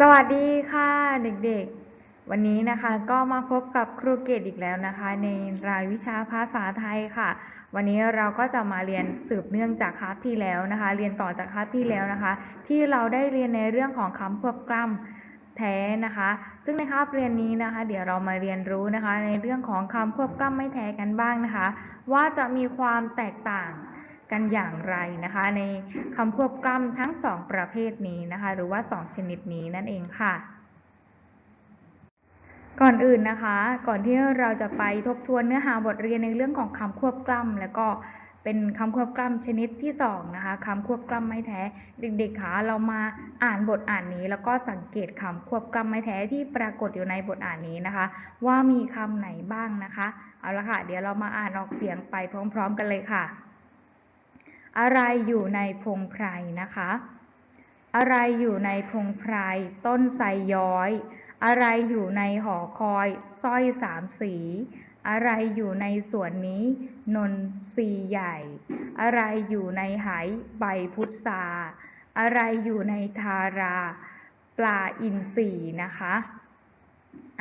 สวัสดีค่ะเด็กๆ วันนี้นะคะก็มาพบกับครูเกตอีกแล้วนะคะ ในรายวิชาภาษาไทยค่ะ วันนี้เราก็จะมาเรียนสืบเนื่องจากคลาสที่แล้วนะคะ เรียนต่อจากคลาสที่แล้วนะคะ ที่เราได้เรียนในเรื่องของคำควบกล้ำแท้นะคะ ซึ่งในคาบเรียนนี้นะคะ เดี๋ยวเรามาเรียนรู้นะคะ ในเรื่องของคำควบกล้ำไม่แท้กันบ้างนะคะ ว่าจะมีความแตกต่าง กันอย่างไรนะคะ ในคำควบกล้ำทั้งสองประเภทนี้นะคะ หรือว่าสองชนิดนี้นั่นเองค่ะก่อนอื่นนะคะ ก่อนที่เราจะไปทบทวนเนื้อหาบทเรียนในเรื่องของคำควบกล้ำแล้วก็เป็นคำควบกล้ำชนิดที่สองนะคะคำควบกล้ำไม่แท้ เด็กๆคะเรามาอ่านบทอ่านนี้ แล้วก็สังเกตคำควบกล้ำไม่แท้ที่ปรากฏอยู่ในบทอ่านนี้นะคะ ว่ามีคำไหนบ้างนะคะ เอาละค่ะ เดี๋ยวเรามาอ่านออกเสียงไปพร้อม ๆ กันเลยค่ะ อะไรอยู่ในพงไพรนะคะ อะไรอยู่ในพงไพรต้นไทรย้อย อะไรอยู่ในหอคอยสร้อยสามสี อะไรอยู่ในสวนนี้ นนทรีใหญ่ อะไรอยู่ในไหใบพุทราอะไรอยู่ในทาราปลาอินทรีนะคะ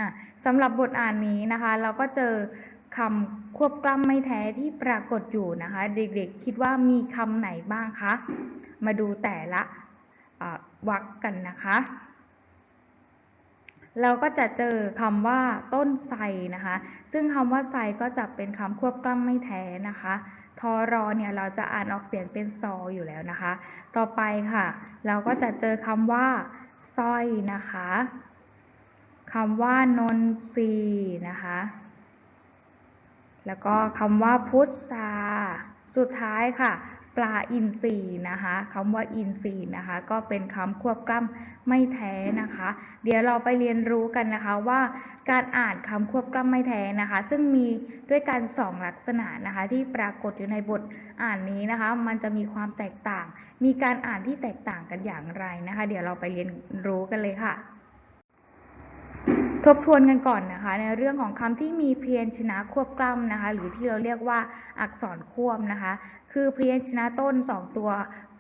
ะสำหรับบทอ่านนี้นะคะ เราก็เจอ คำควบกล้ำไม่แท้ที่ปรากฏอยู่นะคะ เด็กๆ คิดว่ามีคำไหนบ้างคะ มาดูแต่ละวรรคกันนะคะ เราก็จะเจอคำว่าต้นไทรนะคะ ซึ่งคำว่าไทรก็จะเป็นคำควบกล้ำไม่แท้นะคะทอรอเนี่ยเราจะอ่านออกเสียงเป็นซออยู่แล้วนะคะ ต่อไปค่ะ เราก็จะเจอคำว่าสร้อยนะคะคำว่านนทรีนะคะ แล้วก็คำว่าพุทธาสุดท้ายค่ะ ปลาอินทรีนะคะคำว่าอินทรีนะคะ ก็เป็นคำควบกล้ำไม่แท้นะคะ เดี๋ยวเราไปเรียนรู้กันนะคะว่าการอ่านคำควบกล้ำไม่แท้นะคะ ซึ่งมีด้วยกันสองลักษณะนะคะ ที่ปรากฏอยู่ในบทอ่านนี้นะคะ มันจะมีความแตกต่าง มีการอ่านที่แตกต่างกันอย่างไรนะคะ เดี๋ยวเราไปเรียนรู้กันเลยค่ะ ทบทวนกันก่อนนะคะ ในเรื่องของคำที่มีพยัญชนะควบกล้ำนะคะ หรือที่เราเรียกว่าอักษรควบนะคะ คือพยัญชนะต้น 2 ตัว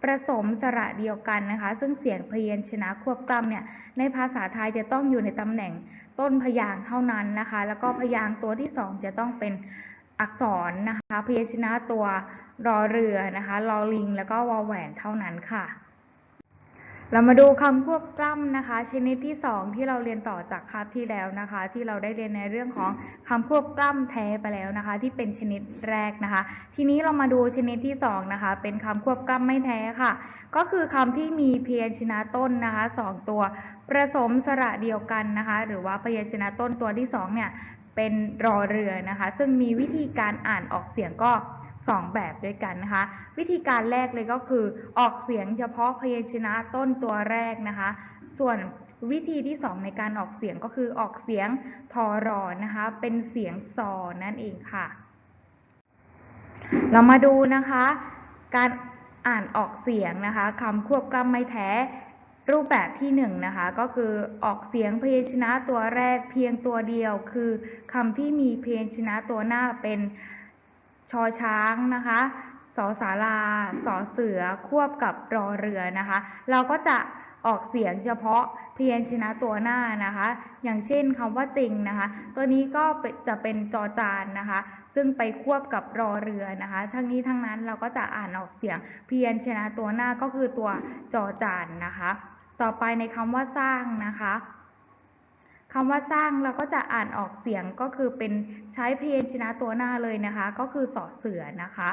ผสมสระเดียวกันนะคะ ซึ่งเสียงพยัญชนะควบกล้ำเนี่ยในภาษาไทยจะต้องอยู่ในตำแหน่งต้นพยางค์เท่านั้นนะคะ แล้วก็พยางค์ตัวที่ 2 จะต้องเป็นอักษรนะคะ พยัญชนะตัวรอเรือนะคะลอลิง แล้วก็วอแหวนเท่านั้นค่ะ เรามาดูคำควบกล้ำนะคะ ชนิดที่ 2 ที่เราเรียนต่อจากคาบที่แล้วนะคะ ที่เราได้เรียนในเรื่องของคำควบกล้ำแท้ไปแล้วนะคะ ที่เป็นชนิดแรกนะคะ ทีนี้เรามาดูชนิดที่ 2 นะคะ เป็นคำควบกล้ำไม่แท้ค่ะ ก็คือคำที่มีพยัญชนะต้นนะคะสองตัวผสมสระเดียวกันนะคะ หรือว่าพยัญชนะต้นตัวที่2เนี่ยเป็นรอเรือนะคะ ซึ่งมีวิธีการอ่านออกเสียงก็ 2 แบบด้วยกันนะคะ วิธีการแรกเลยก็คือออกเสียงเฉพาะพยัญชนะต้นตัวแรกนะคะ ส่วนวิธีที่ 2 ในการออกเสียงก็คือออกเสียงทอรอนะคะ เป็นเสียงซอนั่นเองค่ะ เรามาดูนะคะ การอ่านออกเสียงนะคะคำควบกล้ำไม่แท้รูปแบบที่1นนะคะก็คือออกเสียงพยัญชนะตัวแรกเพียงตัวเดียว คือคำที่มีพยัญชนะตัวหน้าเป็น ชอช้างนะคะสอสาราสอเสือควบกับรอเรือนะคะ เราก็จะออกเสียงเฉพาะเพียัญชนะตัวหน้านะคะ อย่างเช่นคำว่าจริงนะคะ ตัวนี้ก็จะเป็นจอจานนะคะ ซึ่งไปควบกับรอเรือนะคะ ทั้งนี้ทั้งนั้นเราก็จะอ่านออกเสียงเพียัญชนะตัวหน้าก็คือตัวจอจานนะคะ ต่อไปในคำว่าสร้างนะคะ คำว่าสร้างเราก็จะอ่านออกเสียงก็คือเป็นใช้พยัญชนะตัวหน้าเลยนะคะ ก็คือสอเสือนะคะ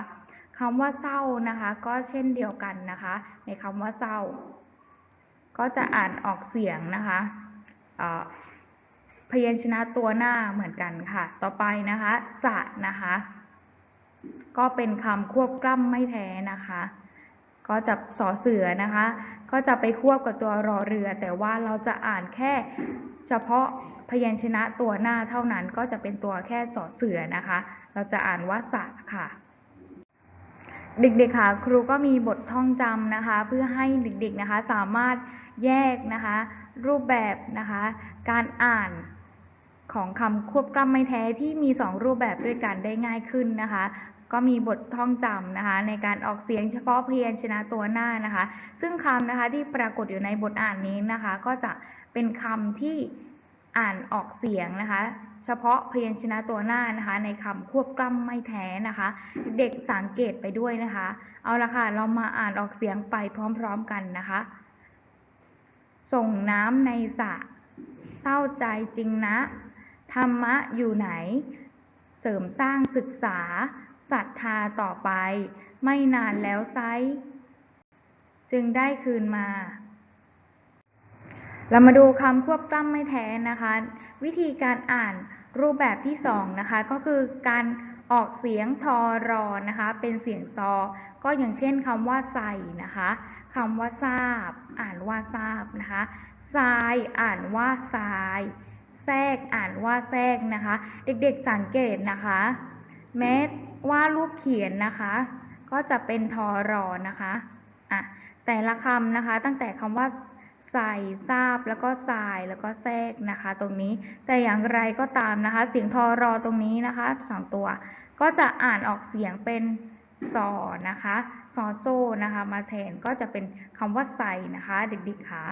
คำว่าเศร้านะคะ ก็เช่นเดียวกันนะคะ ในคำว่าเศร้า ก็จะอ่านออกเสียงนะคะพยัญชนะตัวหน้าเหมือนกันค่ะ ต่อไปนะคะสะนะคะ ก็เป็นคำควบกล้ำไม่แท้นะคะ ก็จะสอเสือนะคะ ก็จะไปควบกับตัวรอเรือ แต่ว่าเราจะอ่านแค่ เฉพาะพยัญชนะตัวหน้าเท่านั้นก็จะเป็นตัวแค่สอเสือนะคะ เราจะอ่านว่าสะค่ะ เด็กๆค่ะ ครูก็มีบทท่องจำนะคะ เพื่อให้เด็กๆนะคะสามารถแยกนะคะ รูปแบบนะคะ การอ่านของคำควบกล้ำไม่แท้ที่มี 2 รูปแบบด้วยกันได้ง่ายขึ้นนะคะ ก็มีบทท่องจำนะคะ ในการออกเสียงเฉพาะพยัญชนะตัวหน้านะคะ ซึ่งคำนะคะที่ปรากฏอยู่ในบทอ่านนี้นะคะ ก็จะเป็นคำที่อ่านออกเสียงนะคะ เฉพาะพยัญชนะตัวหน้านะคะ ในคำควบกล้ำไม่แท้นะคะ เด็กสังเกตไปด้วยนะคะ เอาละค่ะเรามาอ่านออกเสียงไปพร้อมๆกันนะคะ ส่งน้ำในสระเศร้าใจจริงนะ ธรรมะอยู่ไหน เสริมสร้างศึกษา ศรัทธาต่อไป ไม่นานแล้วไซจึงได้คืนมา เรามาดูคำควบกล้ำไม่แท้นะคะ วิธีการอ่านรูปแบบที่สองนะคะ ก็คือการออกเสียงทอรอนะคะ เป็นเสียงซอ ก็อย่างเช่นคำว่าใส่นะคะคำว่าทราบ อ่านว่าทราบนะคะทรายอ่านว่าทราย แทรกอ่านว่าแทรกนะคะ เด็กๆสังเกตนะคะ แม้ ว่ารูปเขียนนะคะ ก็จะเป็นทอรอนะคะอะแต่ละคำนะคะ ตั้งแต่คำว่าใส่ทราบแล้วก็ทรายแล้วก็แทรกนะคะ ตรงนี้แต่อย่างไรก็ตามนะคะ เสียงทอรอตรงนี้นะคะสองตัว ก็จะอ่านออกเสียงเป็นสอนะคะซอโซนะคะ มาแทนก็จะเป็นคำว่าใส่นะคะ เด็กๆค่ะ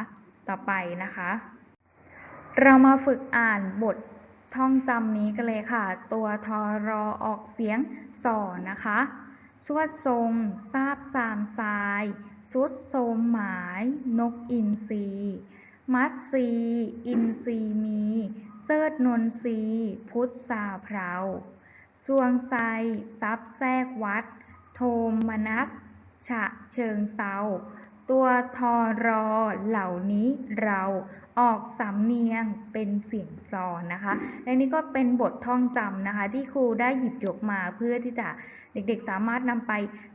ต่อไปนะคะ เรามาฝึกอ่านบทท่องจำนี้กันเลยค่ะ ตัวทอรอออกเสียง สอนะคะ สวดทรงทราบสามทรายสุดโสมหมาย นกอินทรีมัดซี อินทรีมี เสิร์ดนนทรีพุทธสาเพราสวงไซซับแทรกวัด โทมมนัสฉะเชิงเซา ตัวทอรอเหล่านี้เราออกสำเนียงเป็นเสียงซอนนะคะและนี่ก็เป็นบทท่องจำนะคะ ที่ครูได้หยิบยกมาเพื่อที่จะเด็กๆสามารถนำไป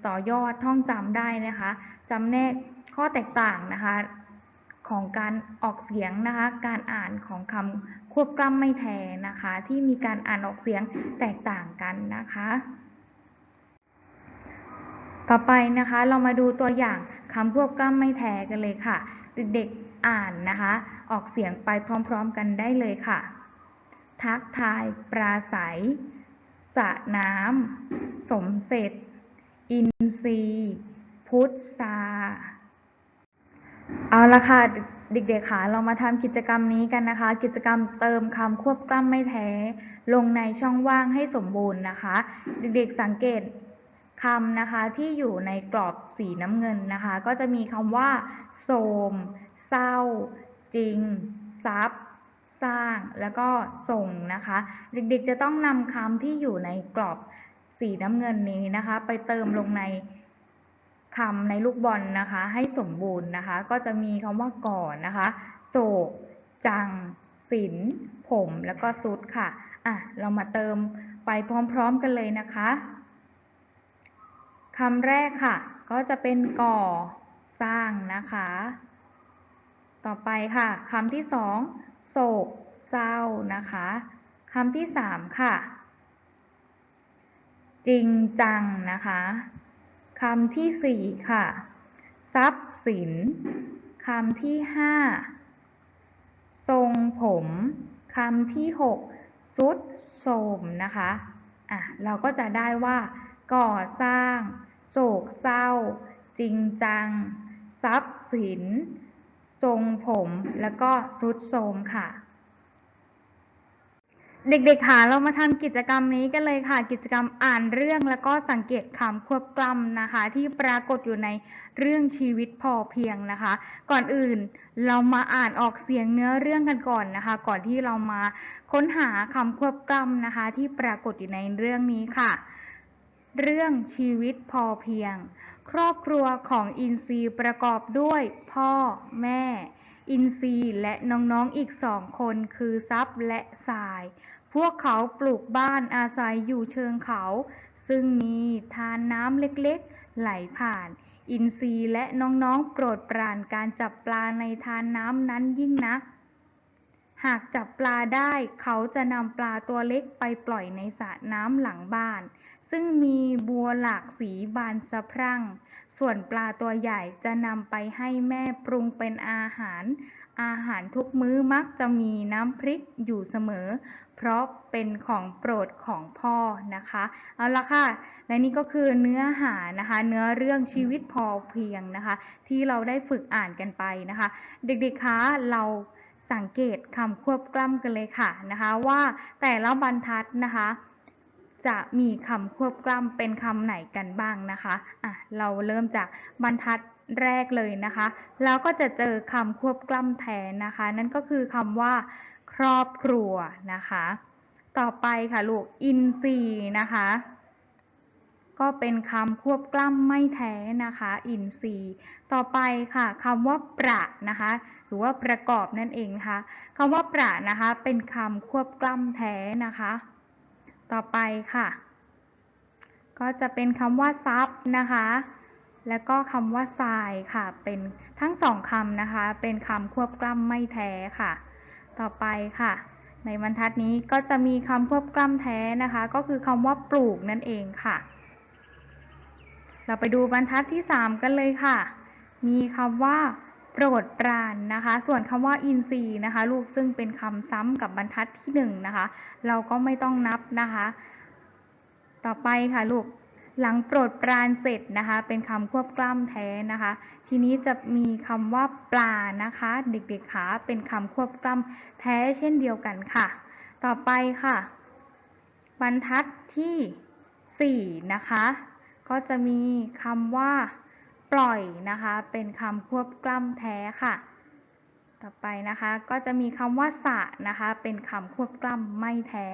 ต่อยอดท่องจำได้นะคะจำแนกข้อแตกต่างนะคะของการออกเสียงนะคะ การอ่านของคำควบกล้ำไม่แท้นะคะ ที่มีการอ่านออกเสียงแตกต่างกันนะคะ ต่อไปนะคะเรามาดูตัวอย่างคำควบกล้ำไม่แท้กันเลยค่ะ เด็กๆอ่านนะคะ ออกเสียงไปพร้อมๆกันได้เลยค่ะ ทักทาย ปราศัยสระน้ำ สมเสร็จ อินทรีพุทธาเอาละค่ะเด็กๆค่ะเรามาทำกิจกรรมนี้กันนะคะ กิจกรรมเติมคำควบกล้ำไม่แท้ ลงในช่องว่างให้สมบูรณ์นะคะ เด็กๆสังเกต คำนะคะที่อยู่ในกรอบสีน้ำเงินนะคะ ก็จะมีคำว่าโสมเศร้า จริงซับสร้าง แล้วก็ส่งนะคะ เด็กๆจะต้องนำคำที่อยู่ในกรอบสีน้ำเงินนี้นะคะ ไปเติมลงในคำในลูกบอลนะคะ ให้สมบูรณ์นะคะ ก็จะมีคำว่าก่อนนะคะ โศก จังศิลผมแล้วก็สุดค่ะอะ เรามาเติมไปพร้อมๆกันเลยนะคะ คำแรกค่ะ ก็จะเป็นก่อสร้างนะคะ ต่อไปค่ะคำที่สองโศกเศร้านะคะคำที่สามค่ะ จริงจังนะคะคำที่สี่ค่ะ ทรัพย์สินคำที่ห้าทรงผมคำที่หกสุดโสมนะคะอะเราก็จะได้ว่า ก่อสร้าง โศกเศร้า จริงจัง ทรัพย์สิน ทรงผม แล้วก็สุดโทมค่ะ เด็กๆค่ะเรามาทำกิจกรรมนี้กันเลยค่ะ กิจกรรมอ่านเรื่องแล้วก็สังเกตคำควบกล้ำนะคะ ที่ปรากฏอยู่ในเรื่องชีวิตพอเพียงนะคะ ก่อนอื่นเรามาอ่านออกเสียงเนื้อเรื่องกันก่อนนะคะ ก่อนที่เรามาค้นหาคำควบกล้ำนะคะ ที่ปรากฏอยู่ในเรื่องนี้ค่ะ เรื่องชีวิตพอเพียง ครอบครัวของอินซีประกอบด้วย พ่อ แม่ อินซีและน้องๆอีกสองคนคือซับและสาย พวกเขาปลูกบ้านอาศัยอยู่เชิงเขา ซึ่งมีทานน้ำเล็กๆ ไหลผ่าน อินทรีและน้องๆโปรดปรานการจับปลาในทานน้ำนั้นยิ่งนัก หากจับปลาได้เขาจะนำปลาตัวเล็กไปปล่อยในสระน้ำหลังบ้าน ซึ่งมีบัวหลากสีบานสะพรั่ง ส่วนปลาตัวใหญ่จะนำไปให้แม่ปรุงเป็นอาหาร อาหารทุกมื้อมักจะมีน้ำพริกอยู่เสมอ เพราะเป็นของโปรดของพ่อนะคะ เอาละค่ะ และนี่ก็คือเนื้อหานะคะ เนื้อเรื่องชีวิตพอเพียงนะคะ ที่เราได้ฝึกอ่านกันไปนะคะ เด็กๆคะเราสังเกตคำควบกล้ำกันเลยค่ะนะคะ ว่าแต่ละบรรทัดนะคะ จะมีคำควบกล้ำเป็นคำไหนกันบ้างนะคะอะเราเริ่มจากบรรทัดแรกเลยนะคะ แล้วก็จะเจอคำควบกล้ำแทนนะคะ นั่นก็คือคำว่า ครอบครัวนะคะ ต่อไปค่ะลูกอินทรีนะคะ ก็เป็นคำควบกล้ำไม่แท้นะคะ อินทรีต่อไปค่ะคำว่าประนะคะ หรือว่าประกอบนั่นเองนะคะคำว่าประนะคะ เป็นคำควบกล้ำแท้นะคะ ต่อไปค่ะ ก็จะเป็นคำว่าซับนะคะ แล้วก็คำว่าทรายค่ะ เป็นทั้งสองคำนะคะ เป็นคำควบกล้ำไม่แท้ค่ะ ต่อไปค่ะ ในบรรทัดนี้ก็จะมีคำควบกล้ำแท้นะคะ ก็คือคำว่าปลูกนั่นเองค่ะ เราไปดูบรรทัดที่ 3 กันเลยค่ะ มีคำว่า โปรดปรานนะคะ ส่วนคำว่าอินทรีนะคะ ลูกซึ่งเป็นคำซ้ำกับบรรทัดที่1นะคะ เราก็ไม่ต้องนับนะคะ ต่อไปค่ะลูกหลังโปรดปรานเสร็จนะคะ เป็นคำควบกล้ำแท้นะคะ ทีนี้จะมีคำว่าปลานะคะ เด็กๆขาเป็นคำควบกล้ำแท้เช่นเดียวกันค่ะ ต่อไปค่ะ บรรทัดที่ 4 นะคะ ก็จะมีคำว่า ปล่อยนะคะ เป็นคำควบกล้ำแท้ค่ะ ต่อไปนะคะก็จะมีคำว่าสะนะคะ เป็นคำควบกล้ำไม่แท้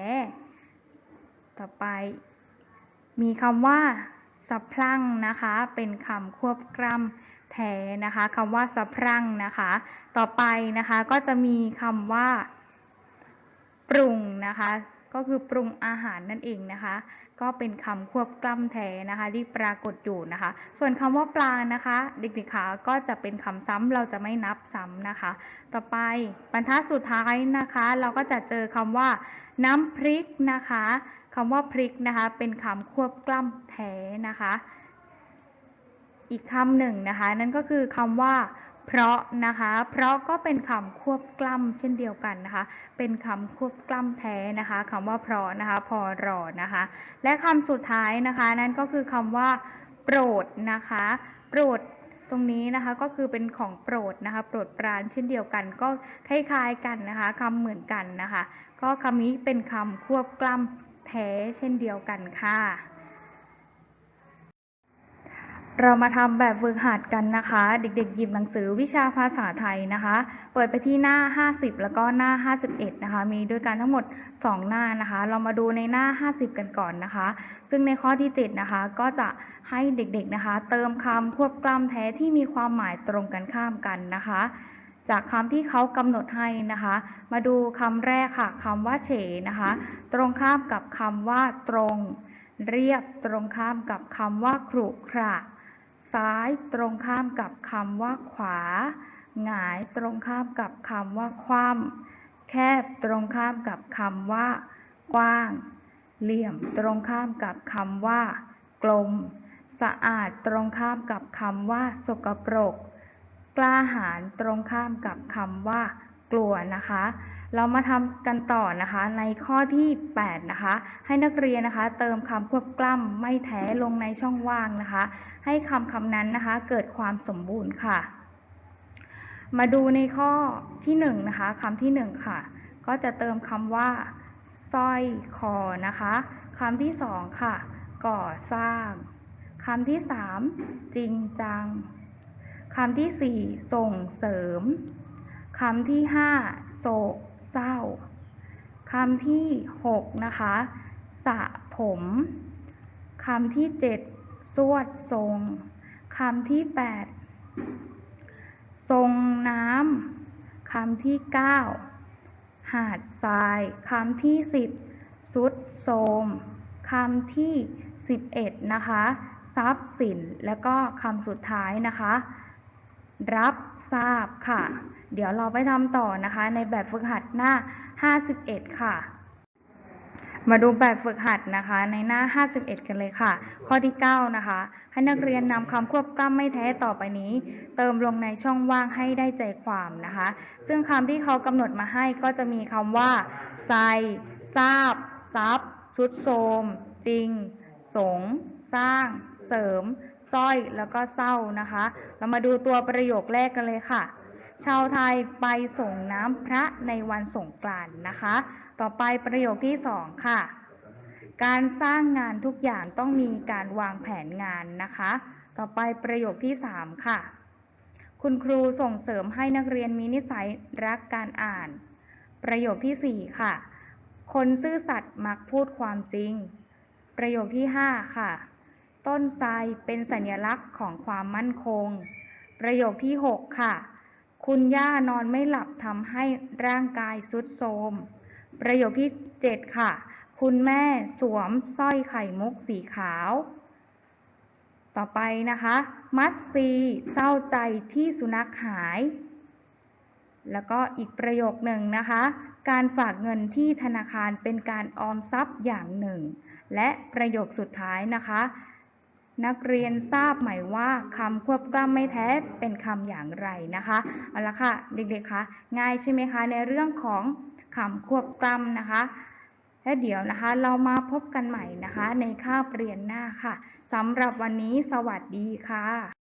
ต่อไป มีคำว่าสะพรั่งนะคะ เป็นคำควบกล้ำแท้นะคะคำว่าสะพรั่งนะคะ ต่อไปนะคะก็จะมีคำว่า ปรุงนะคะ ก็คือปรุงอาหารนั่นเองนะคะ ก็เป็นคำควบกล้ำแท้นะคะ ที่ปรากฏอยู่นะคะ ส่วนคำว่าปลานะคะ เด็กๆคะก็จะเป็นคำซ้ำเราจะไม่นับซ้ำนะคะ ต่อไปบรรทัดสุดท้ายนะคะ เราก็จะเจอคำว่า น้ำพริกนะคะคำว่าพริกนะคะ เป็นคำควบกล้ำแท้นะคะ อีกคำหนึ่งนะคะ นั่นก็คือคำว่า เพราะนะคะ เพราะก็เป็นคำควบกล้ำเช่นเดียวกันนะคะ เป็นคำควบกล้ำแท้นะคะคำว่าเพราะนะคะ พอรอนะคะ และคำสุดท้ายนะคะ นั่นก็คือคำว่า โปรดนะคะ โปรดตรงนี้นะคะก็คือเป็นของโปรดนะคะโปรดปรานเช่นเดียวกันก็คล้ายๆกันนะคะคำเหมือนกันนะคะ ก็คำนี้เป็นคำควบกล้ำแท้เช่นเดียวกันค่ะ เรามาทำแบบฝึกหัดกันนะคะ เด็กๆ หยิบหนังสือวิชาภาษาไทยนะคะ เปิดไปที่หน้า 50 แล้วก็หน้า 51 นะคะ มีด้วยกันทั้งหมด 2 หน้านะคะ เรามาดูในหน้า 50 กันก่อนนะคะ ซึ่งในข้อที่ 7 นะคะ ก็จะให้เด็กๆ นะคะ เติมคำควบกล้ำแท้ที่มีความหมายตรงกันข้ามกันนะคะ จากคำที่เขากำหนดให้นะคะ มาดูคำแรกค่ะคำว่าเฉนะคะ ตรงข้ามกับคำว่าตรง เรียบตรงข้ามกับคำว่าขรุขระ ซ้ายตรงข้ามกับคำว่าขวา หงายตรงข้ามกับคำว่าคว่ำแคบตรงข้ามกับคำว่า กว้าง เหลี่ยมตรงข้ามกับคำว่า กลม สะอาดตรงข้ามกับคำว่า สกปรก กล้าหาญตรงข้ามกับคำว่า กลัวนะคะ เรามาทำกันต่อนะคะในข้อที่ 8 นะคะ ให้นักเรียนนะคะ เติมคำควบกล้ำไม่แท้ลงในช่องว่างนะคะ ให้คำคำนั้นนะคะ เกิดความสมบูรณ์ค่ะ มาดูในข้อที่1นะคะคำที่1ค่ะ ก็จะเติมคำว่าสร้อยคอนะคะคำที่ 2 ค่ะ ก่อสร้างคำที่ 3 จริงจังคำที่ 4 ส่งเสริม คำที่ 5 โศก เศร้าคำที่ 6 นะคะสะผมคำที่ 7 สวดทรงคำที่ 8 ทรงน้ำคำที่ 9 หาดทรายคำที่ 10 สุดโทมคำที่ 11 นะคะ ทรัพย์สิน แล้วก็คำสุดท้ายนะคะ รับทราบค่ะ เดี๋ยวเราไปทำต่อนะคะ ในแบบฝึกหัดหน้า 51 ค่ะ มาดูแบบฝึกหัดนะคะ ในหน้า 51 กันเลยค่ะ ข้อที่ 9 นะคะ ให้นักเรียนนำคำควบกล้ำไม่แท้ต่อไปนี้ เติมลงในช่องว่างให้ได้ใจความนะคะ ซึ่งคำที่เขากำหนดมาให้ก็จะมีคำว่าใส่ทราบซับสุดโทมจริง สง สร้าง เสริมสร้อยแล้วก็เศร้านะคะ เรามาดูตัวประโยคแรกกันเลยค่ะ ชาวไทยไปส่งน้ำพระในวันสงกรานต์นะคะ ต่อไปประโยคที่สองค่ะ การสร้างงานทุกอย่างต้องมีการวางแผนงานนะคะ ต่อไปประโยคที่สามค่ะ คุณครูส่งเสริมให้นักเรียนมีนิสัยรักการอ่าน ประโยคที่สี่ค่ะ คนซื่อสัตย์มักพูดความจริง ประโยคที่ห้าค่ะ ต้นไทรเป็นสัญลักษณ์ของความมั่นคง ประโยคที่หกค่ะ คุณย่านอนไม่หลับทำให้ร่างกายทรุดโทมประโยคที่เจ็ดค่ะ คุณแม่สวมสร้อยไข่มุกสีขาว ต่อไปนะคะ มัดซีเศร้าใจที่สุนัขหาย แล้วก็อีกประโยคหนึ่งนะคะ การฝากเงินที่ธนาคารเป็นการออมทรัพย์อย่างหนึ่ง และประโยคสุดท้ายนะคะ นักเรียนทราบไหมว่าคำควบกล้ำไม่แท้เป็นคำอย่างไรนะคะเอาละค่ะเด็กๆคะง่ายใช่ไหมคะในเรื่องของคำควบกล้ำนะคะและเดี๋ยวนะคะเรามาพบกันใหม่นะคะ ในคาบเรียนหน้าค่ะสำหรับวันนี้สวัสดีค่ะ